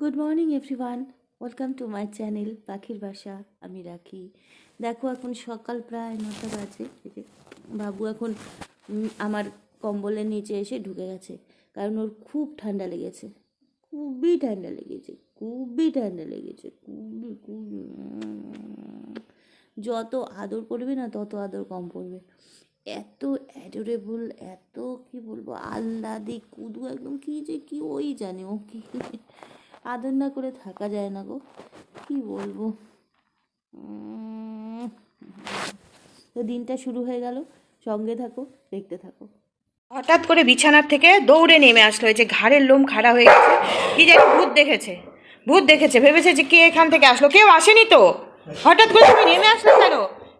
Good morning everyone welcome to my channel পাখির বাসা আমি রাখি। দেখো, এখন সকাল প্রায় নটা বাজে বাবু এখন আমার কম্বলের নিচে এসে ঢুকে গেছে। কারণ ওর খুব ঠান্ডা লেগেছে। খুবই ঠান্ডা লেগেছে, খুবই ঠান্ডা লেগেছে, খুবই খুবই যত আদর করবে না, তত আদর কম পড়বে। এত অ্যাডোরেবল এত কি বলব আহ্লাদি কুদু, একদম কি যে, কি ওই জানে ও কি। আদর না করে থাকা যায় না গো। কি বলব? তো দিনটা শুরু হয়ে গেল। সঙ্গে থাকো, দেখতে থাকো। হঠাৎ করে বিছানার থেকে দৌড়ে নেমে আসলো যে ঘাড়ের লোম খাড়া হয়ে গেছে। কি জানি ভূত দেখেছে। ভূত দেখেছে, ভেবেছে যে কে এখান থেকে আসলো। কেউ আসেনি তো? হঠাৎ করে তুমি নেমে আসলে কেন?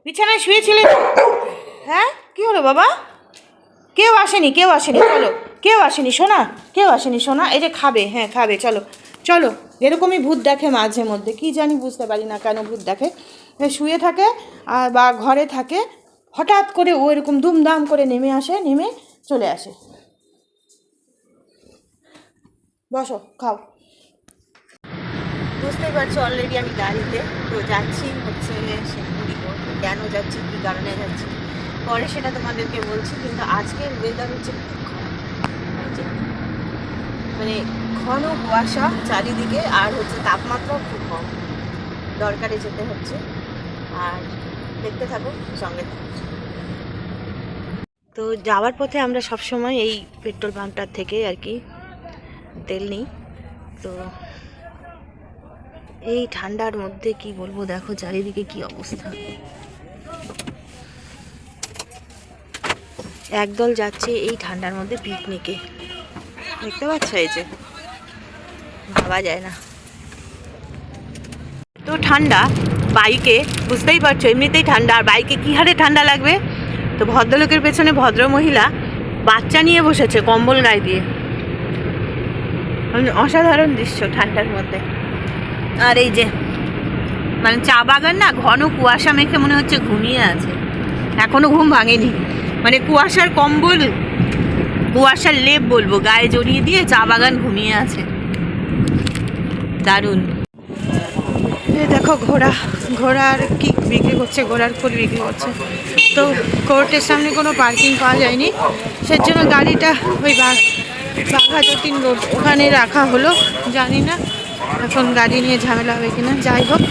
বিছানায় শুয়েছিলে হ্যাঁ? কি হলো বাবা? কেউ আসেনি কেউ আসেনি। চলো, কেউ আসেনি শোনা কেউ আসেনি শোনা এই যে খাবে হ্যাঁ খাবে, চলো। চলো, এরকমই ভূত দেখে মাঝে মধ্যে, কি জানি বুঝতে পারি না কেন ভূত দেখে। শুয়ে থাকে, আর বা ঘরে থাকে, হঠাৎ করে ও এরকম দুমদাম করে নেমে আসে, নেমে চলে আসে। বসো, খাও। বুঝতেই পারছ অলরেডি আমি গাড়িতে, তো যাচ্ছি হচ্ছে শিলিগুড়ি কেন যাচ্ছি, কী কারণে যাচ্ছি? পরে সেটা তোমাদেরকে বলছি, কিন্তু আজকের ওয়েদার হচ্ছে খুব খারাপ। মানে ঘন কুয়াশা চারিদিকে আর হচ্ছে তাপমাত্রাও খুব কম। দরকারে যেতে হচ্ছে। আর দেখতে থাকো সঙ্গে তো যাওয়ার পথে আমরা সব সময় এই পেট্রোল পাম্পটার থেকে আর কি তেল নিই। তো এই ঠান্ডার মধ্যে কি বলব, দেখো চারিদিকে কি অবস্থা। একদল যাচ্ছে এই ঠান্ডার মধ্যে পিকনিকে দেখতে পাচ্ছ এই যে? ভাবা যায় না। তো ঠান্ডা, বাইকে বুঝতেই পারছ, এমনিতেই ঠান্ডা। আর বাইকে কী হারে ঠান্ডা লাগবে? তো ভদ্রলোকের পেছনে ভদ্র মহিলা বাচ্চা নিয়ে বসেছে কম্বল গায়ে দিয়ে। মানে অসাধারণ দৃশ্য ঠান্ডার মধ্যে। আর এই যে মানে চা বাগান না, ঘন কুয়াশা মেখে মনে হচ্ছে ঘুমিয়ে আছে। এখনও ঘুম ভাঙেনি। মানে কুয়াশার কম্বল কুয়াশার লেপ বলব, গায়ে জড়িয়ে দিয়ে চা বাগান ঘুমিয়ে আছে। দারুণ। দেখো ঘোড়া ঘোড়ার কি বিক্রি করছে ঘোড়ার ফুল বিক্রি করছে। তো কোর্টের সামনে কোনো পার্কিং পাওয়া যায়নি সেই জন্য গাড়িটা ওই বাঘা যতীন রোড ওখানে রাখা হলো, জানি না এখন গাড়ি নিয়ে ঝামেলা হবে কিনা, যাই হোক।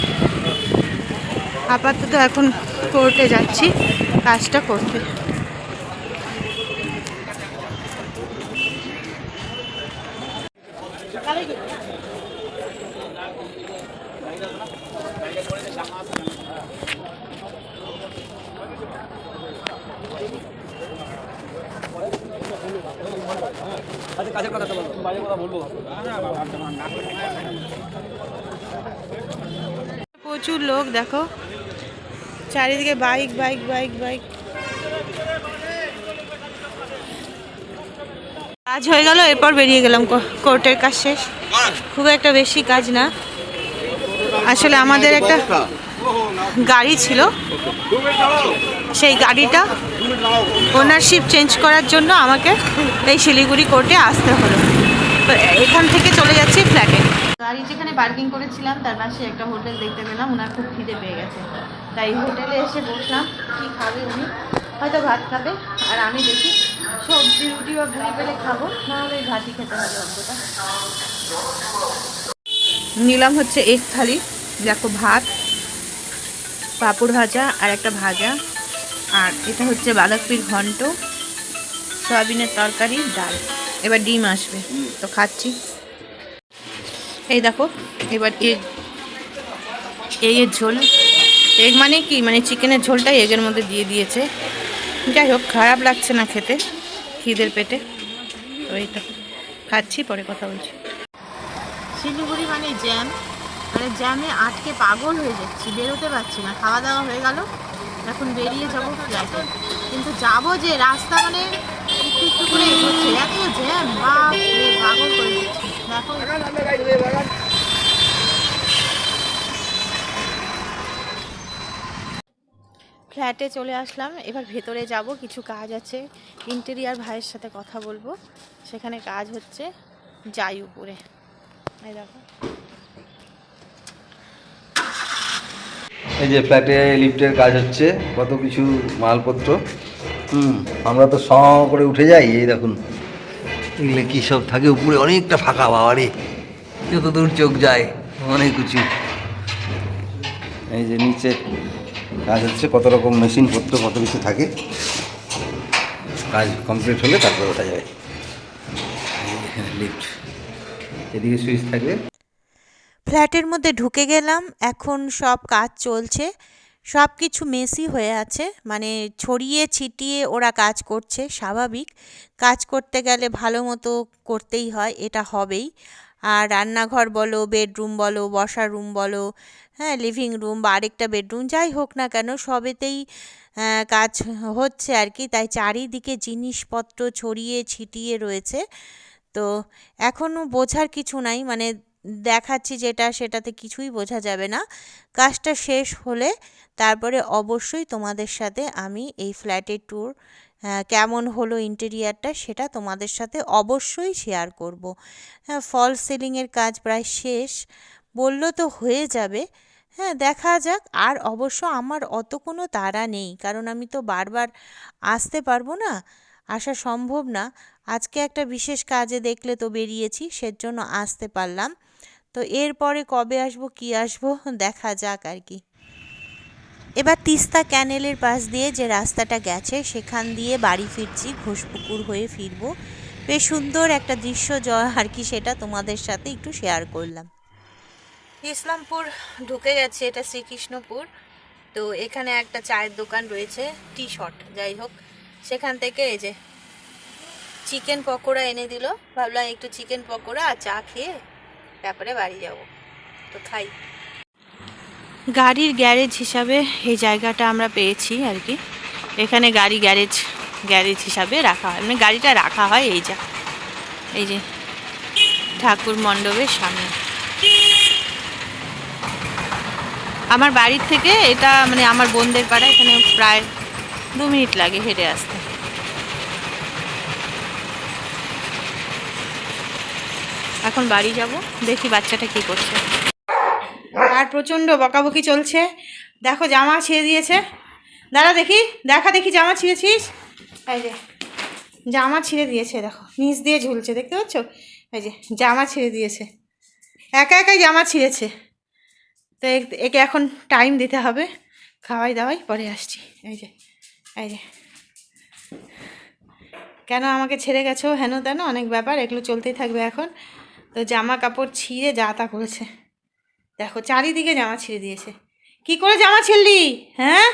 আপাতত এখন কোর্টে যাচ্ছি, কাজটা করতে। প্রচুর লোক, দেখো। চারিদিকে বাইক বাইক বাইক বাইক। কাজ হয়ে গেল, এরপর বেরিয়ে গেলাম কোর্টের কাজ শেষ। খুব একটা বেশি কাজ না। আসলে আমাদের একটা গাড়ি ছিল। সেই গাড়িটা ওনারশিপ চেঞ্জ করার জন্য আমাকে এই শিলিগুড়ি কোর্টে আসতে হলো। এখান থেকে চলে যাচ্ছি ফ্ল্যাটে গাড়ি যেখানে পার্কিং করেছিলাম তার পাশে একটা হোটেল দেখতে পেলাম ওনার খুব খিদে পেয়ে গেছে। তাই হোটেলে এসে বসলাম কি খাবে উনি? হয়তো ভাত খাবে আর আমি দেখি সবজি রুটি বা ভুড়ি পেলে খাব নাহলে ওই ভাতই খেতে হবে অন্তত নিলাম হচ্ছে এক থালি দেখো ভাত পাঁপড় ভাজা আর একটা ভাজা। আর এটা হচ্ছে বাঁধাকপির ঘন্ট সয়াবিনের তরকারি ডাল। এবার ডিম আসবে। তো খাচ্ছি। এই দেখো, এবার এগ এগের ঝোল। এগ মানে কি? মানে চিকেনের ঝোলটাই এগের মধ্যে দিয়ে দিয়েছে। যাই হোক, খারাপ লাগছে না খেতে, খিদের পেটে। তো এইটা খাচ্ছি, পরে কথা বলছি। শিলিগুড়ি মানে জ্যাম। মানে জ্যামে আটকে পাগল হয়ে যাচ্ছি, বেরোতে পারছি না। খাওয়া দাওয়া হয়ে গেল, এখন বেরিয়ে যাব কিন্তু যাব যে, রাস্তা মানে একটু একটু করে এগোচ্ছে। ফ্ল্যাটে চলে আসলাম। এবার ভেতরে যাব, কিছু কাজ আছে। ইন্টেরিয়ার ভাইয়ের সাথে কথা বলব। সেখানে কাজ হচ্ছে যাই উপরে। এই দেখো। এই যে ফ্ল্যাটে লিফটের কাজ হচ্ছে, কত কিছু মালপত্র। হুম, আমরা তো স করে উঠে যাই, এই দেখুন। এগুলো কী সব থাকে উপরে, অনেকটা ফাঁকা, বাবারে। যত দূর চোখ যায়, অনেক কিছু এই যে নিচে কাজ হচ্ছে, কত রকম মেশিনপত্র কত কিছু থাকে। কাজ কমপ্লিট হলে তারপরে ওঠা যাবে। লিফট এদিকে সুইচ থাকবে। ফ্ল্যাটের মধ্যে ঢুকে গেলাম, এখন সব কাজ চলছে। সব কিছু মেসি হয়ে আছে মানে ছড়িয়ে ছিটিয়ে ওরা কাজ করছে, স্বাভাবিক। কাজ করতে গেলে ভালো মতো করতেই হয়, এটা হবেই। আর রান্নাঘর বলো বেডরুম বলো বসার রুম বলো হ্যাঁ লিভিং রুম বা আরেকটা বেডরুম যাই হোক না কেন, সবেতেই কাজ হচ্ছে আর কি। তাই চারিদিকে জিনিসপত্র ছড়িয়ে ছিটিয়ে রয়েছে। তো এখনও বোঝার কিছু নাই মানে দেখাচ্ছি যেটা, সেটাতে কিছুই বোঝা যাবে না। কাজটা শেষ হলে তারপরে অবশ্যই তোমাদের সাথে আমি এই ফ্ল্যাটের ট্যুর কেমন হলো ইন্টেরিয়ারটা সেটা তোমাদের সাথে অবশ্যই শেয়ার করব। হ্যাঁ ফল সিলিংয়ের কাজ প্রায় শেষ, বলল তো হয়ে যাবে। হ্যাঁ দেখা যাক, আর অবশ্য আমার অত কোনো তাড়া নেই, কারণ আমি তো বারবার আসতে পারব না, আসা সম্ভব না। আজকে একটা বিশেষ কাজে দেখলে তো বেরিয়েছি, সেজন্য আসতে পারলাম। তো এরপরে কবে আসব, কি আসব, দেখা যাক আর কি। এবার তিস্তা ক্যানেলের পাশ দিয়ে যে রাস্তাটা গেছে, সেখান দিয়ে বাড়ি ফিরছি, ঘোষপুকুর হয়ে ফিরবো। বেশ সুন্দর একটা দৃশ্য জ আর কি সেটা তোমাদের সাথে একটু শেয়ার করলাম। ইসলামপুর ঢুকে গেছে, এটা শ্রীকৃষ্ণপুর। তো এখানে একটা চায়ের দোকান রয়েছে, টি শার্ট যাই হোক। সেখান থেকে এই যে চিকেন পকোড়া এনে দিল। ভাবলাম একটু চিকেন পকোড়া আর চা খেয়ে তারপরে বাড়ি যাব। তো খাই। গাড়ির গ্যারেজ হিসাবে এই জায়গাটা আমরা পেয়েছি আর কি। এখানে গাড়ি গ্যারেজ গ্যারেজ হিসাবে রাখা হয়। মানে গাড়িটা রাখা হয় এই যা, এই যে ঠাকুর মণ্ডপের সামনে। আমার বাড়ির থেকে এটা মানে আমার বোনদের পাড়া এখানে প্রায় দু মিনিট লাগে হেঁটে আসতে। এখন বাড়ি যাব, দেখি বাচ্চাটা কি করছে। আর প্রচণ্ড বকাবকি চলছে। দেখো, জামা ছিঁড়ে দিয়েছে। দাঁড়া দেখি, দেখা দেখি জামা ছিঁড়েছিস? এই যে, জামা ছিঁড়ে দিয়েছে, দেখো। নিচ দিয়ে ঝুলছে, দেখতে পাচ্ছ? এই যে, জামা ছিঁড়ে দিয়েছে। একা একাই জামা ছিঁড়েছে। তো একে এখন টাইম দিতে হবে। খাওয়াই দাওয়াই, পরে আসছি। এই যে এই যে। কেন আমাকে ছেড়ে গেছো? হেন তেন, অনেক ব্যাপার, এগুলো চলতেই থাকবে এখন। তো জামা কাপড় ছিঁড়ে যা তা করেছে। দেখো, চারিদিকে জামা ছিঁড়ে দিয়েছে। কি করে জামা ছিঁড়লি? হ্যাঁ?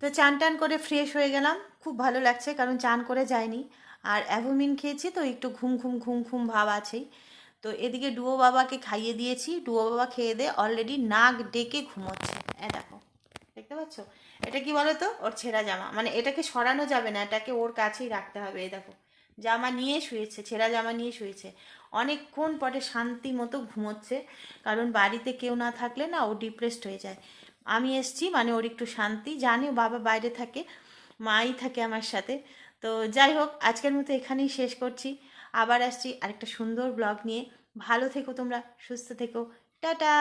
তো চান টান করে ফ্রেশ হয়ে গেলাম। খুব ভালো লাগছে, কারণ চান করে যায়নি আর অ্যাভোমিন খেয়েছি তো, একটু ঘুম ঘুম ঘুম ঘুম ভাব আছেই। তো এদিকে ডুয়ো বাবাকে খাইয়ে দিয়েছি। ডুয়ো বাবা খেয়ে দিয়ে অলরেডি নাক ডেকে ঘুমোচ্ছে। এ দেখো, দেখতে পাচ্ছ? এটা কি বলো তো ওর ছেঁড়া জামা। মানে এটাকে সরানো যাবে না, এটাকে ওর কাছেই রাখতে হবে। এ দেখো, জামা নিয়ে শুয়েছে, ছেঁড়া জামা নিয়ে শুয়েছে। অনেকক্ষণ পরে শান্তি মতো ঘুমোচ্ছে। কারণ বাড়িতে কেউ না থাকলে না ও ডিপ্রেসড হয়ে যায়। আমি এসছি মানে ওর একটু শান্তি। জানি বাবা বাইরে থাকে, মাই থাকে আমার সাথে। তো যাই হোক, আজকের মতো এখানেই শেষ করছি। আবার আসছি আরেকটা সুন্দর ব্লগ নিয়ে। ভালো থেকো তোমরা, সুস্থ থেকো। টাটা!